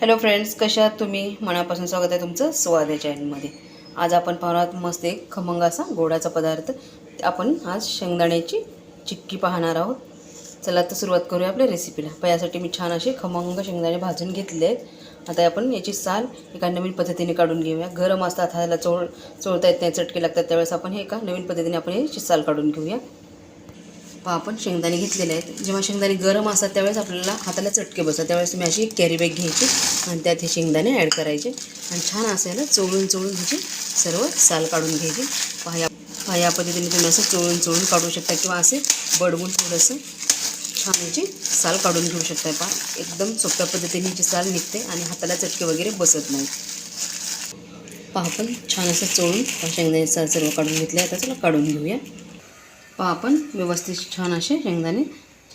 Hello friends कशा तुम्ही? मनापासून स्वागत आहे तुमचं स्वाद या चॅनलमध्ये. आज आपण पाहणार मस्त एक खमंग असा गोडाचा पदार्थ. आपण आज शेंगदाण्याची चिक्की पाहणार आहोत. चला तर सुरुवात करूया आपल्या रेसिपीला पण यासाठी मी छान असे खमंग शेंगदाणे भाजून घेतले आहेत. आता आपण याची साल एका नवीन पद्धतीने काढून घेऊया. गरम असतात हाताला चोळ चोळता येत नाही चटके लागतात त्यावेळेस आपण हे एका नवीन पद्धतीने आपण याची साल काढून घेऊया. पहा आपण शेंगदाणे घेतलेले आहेत. जेव्हा शेंगदाणे गरम असतात त्यावेळेस आपल्याला हाताला चटके बसतात. त्यावेळेस तुम्ही अशी एक कॅरी बॅग घ्यायची आणि त्यात हे शेंगदाणे ॲड करायचे. आणि छान असं चोळून चोळून ह्याची सर्व साल काढून घ्यायची. पहा या पहा या पद्धतीने तुम्ही असं चोळून चोळून काढू शकता किंवा असे बडवून थोडंसं छान याची साल काढून घेऊ शकता. पहा एकदम सोप्या पद्धतीने ह्याची साल निघते आणि हाताला चटके वगैरे बसत नाही पहा आपण छान असं चोळून शेंगदाणे साल सर्व काढून घेतले आता चला काढून घेऊया. पहा आपण व्यवस्थित छान असे शेंगदाणे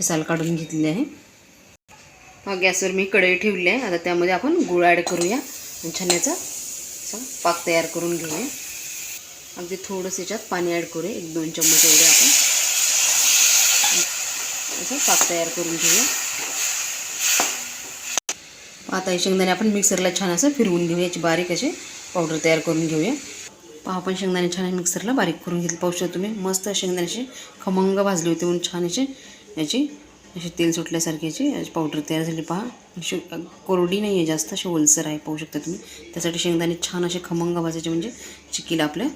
साल काढून घेतलेले आहे. हा गॅसवर मी कढई ठेवली आहे. आता त्यामध्ये आपण गुळ ॲड करूया आणि छान याचा असा पाक तयार करून घेऊया. अगदी थोडंसं याच्यात पाणी ॲड करूया. एक दोन चम्मच एवढे आपण. असं पाक तयार करून घेऊया. आता हे शेंगदाणे आपण मिक्सरला छान असं फिरवून घेऊया. याची बारीक असे पावडर तयार करून घेऊया. पहा आपण शेंगदाणे छान मिक्सरला बारीक करून घेतले. पाहू शकता तुम्ही मस्त शेंगदाण्याचे खमंग भाजले होते म्हणून छान असे याची अशी तेल सुटल्यासारखी याची पावडर तयार झाली. पहा अशी कोरडी नाही आहे जास्त अशी ओलसर आहे पाहू शकता तुम्ही. त्यासाठी शेंगदाणे छान असे खमंग भाजायचे म्हणजे चिकीला आपल्या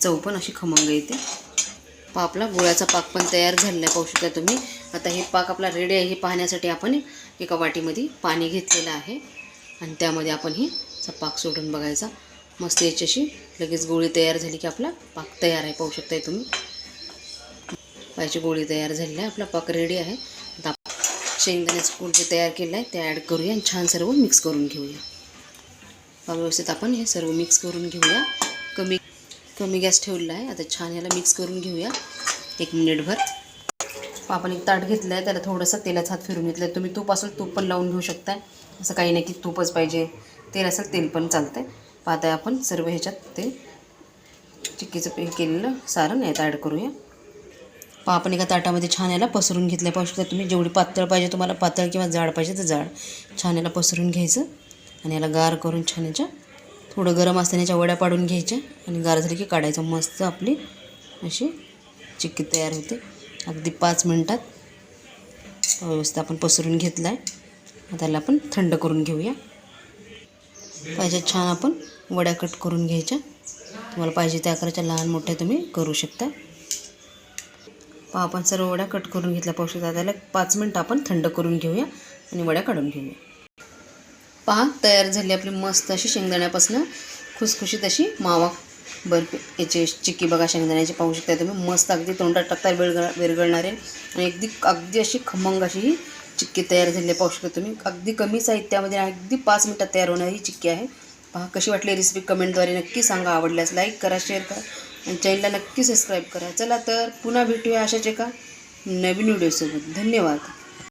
चव पण अशी खमंग येते. पहा आपला गुळाचा पाक पण तयार झालेला आहे पाहू शकता तुम्ही. आता हे पाक आपला रेडी आहे हे पाहण्यासाठी आपण एका वाटीमध्ये पाणी घेतलेलं आहे. आणि त्यामध्ये आपण हे पाक सोडून बघायचा. मस्त याच्याशी. लगेच गोळी तयार झाली की आपला पाक तयार आहे. पाहू शकताय तुम्ही. पायाची गोळी तयार झालेली आहे. आपला पाक रेडी आहे. आता शेंगदाण्याचं कूट जे तयार केलं आहे ते ॲड करूया आणि छान सर्व मिक्स करून घेऊया. व्यवस्थित आपण हे सर्व मिक्स करून घेऊया. कमी कमी गॅस ठेवलेला आहे. आता छान याला मिक्स करून घेऊया. एक मिनिटभर. आपण एक ताट घेतलं आहे त्याला थोडंसं तेलाचा हात फिरून घेतलं आहे तुम्ही तूप असेल तूप पण लावून घेऊ शकताय. असं काही नाही की तूपच पाहिजे. तेल असेल तेल पण चालतं आहे पाहताय आपण. सर्व ह्याच्यात ते चिक्कीचं हे केलेलं सारण यात ॲड करूया. पहा आपण एका ताटामध्ये छान याला पसरून घेतलं पाहू शकता तुम्ही जेवढी पातळ पाहिजे तुम्हाला पातळ किंवा जाड पाहिजे तर जाड छान याला पसरून घ्यायचं. आणि याला गार करून छान याच्या थोडं गरम असताना याच्या वड्या पाडून घ्यायच्या. आणि गार झाली की काढायचं. मस्त आपली अशी चिक्की तयार होते. अगदी पाच मिनटात व्यवस्थित आपण पसरून घेतला आहे त्याला आपण थंड करून घेऊया. पाहिजे छान आपण वड्या कट करून घ्यायच्या. तुम्हाला पाहिजे त्या आकाराच्या लहान मोठ्या तुम्ही करू शकता. पहा आपण सर्व वड्या कट करून घेतल्या. पाहू शकता त्याला पाच मिनटं आपण थंड करून घेऊया आणि वड्या काढून घेऊया. पहा तयार झाली आपली मस्त अशी शेंगदाण्यापासून खुसखुशीत अशी मावा. बर्फी याचे चिक्की बघा शेंगदाण्याची पाहू शकता तुम्ही. मस्त अगदी तोंडात टाकता वेळगळ विरगळणारे आणि अगदी अगदी अशी खमंग अशी ही चिक्की तयार झालेली पाहू शकता तुम्ही. अगदी कमी साहित्यामध्ये अगदी पाच मिनटात तयार होणारी चिक्की आहे. पहा कशी वाटली रेसिपी कमेंटद्वारे नक्की सांगा. आवडल्यास लाईक करा शेअर करा. आणि चॅनलला नक्की सबस्क्राईब करा. चला तर पुन्हा भेटूया अशाच एका नवीन व्हिडिओसोबत धन्यवाद.